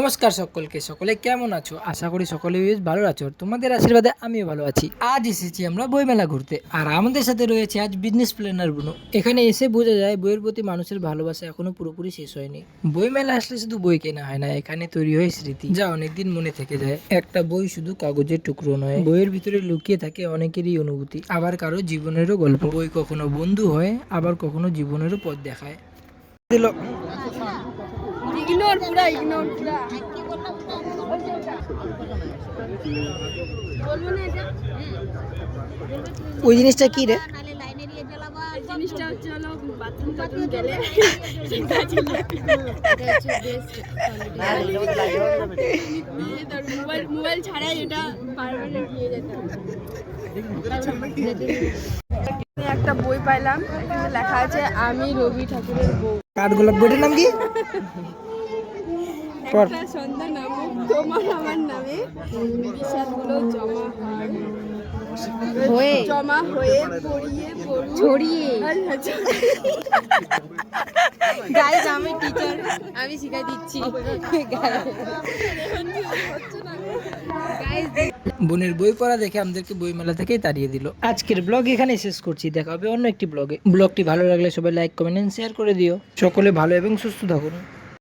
নমস্কার সকলকে, সকলে কেমন আছো? আশা করি সকলে বেশ ভালো আছো। তোমাদের আশীর্বাদে আমিও ভালো আছি। আজ এসেছি আমরা বইমেলা ঘুরতে। আর আমাদের সাথে রয়েছে আজ বিজনেস প্ল্যানার বুনো। এখানে এসে বোঝা যায় বইয়ের প্রতি মানুষের ভালোবাসা এখনও পুরোপুরি শেষ হয়নি। বইমেলা আসলে শুধু বই কেনা হয় না, এখানে তৈরি হয় স্মৃতি, যা অনেকদিন মনে থেকে যায়। একটা বই শুধু কাগজের টুকরো নয়, বইয়ের ভিতরে লুকিয়ে থাকে অনেকেরই অনুভূতি, আবার কারও জীবনেরও গল্প। বই কখনো বন্ধু হয়, আবার কখনো জীবনেরও পথ দেখায়। দিল। ইগনোর পুরা ইগনোর পুরা বলব না এটা ওই জিনিসটা কি রে? এই জিনিসটা হচ্ছে হলো বাথরুম টাথরুম গেলে। মোবাইল মোবাইল ছাড়াই এটা পারমানেন্ট নিয়ে যেতে একটা বই পাইলাম লেখা আছে আমি রবি ঠাকুরের বউ। কাঠগোলাপ বইটার নাম কি। একটা সন্ধ্যা তোমার আমার নামে। বিষাদগুলো জমা হয়। হয়ে। জমা হয়ে পড়িয়ে ছড়িয়ে। আচ্ছা, গাইজ আমি টিচার আমি শিখাই দিচ্ছি। বোনের বই পড়া দেখে আমাদেরকে বই মেলা থেকেই তাড়িয়ে দিল। আজকের ব্লগ এখানে শেষ করছি। দেখা হবে অন্য একটি ব্লগে ব্লগটি ভালো লাগলে সবাই লাইক কমেন্ট শেয়ার করে দিও। সকলে ভালো এবং সুস্থ থাকুন।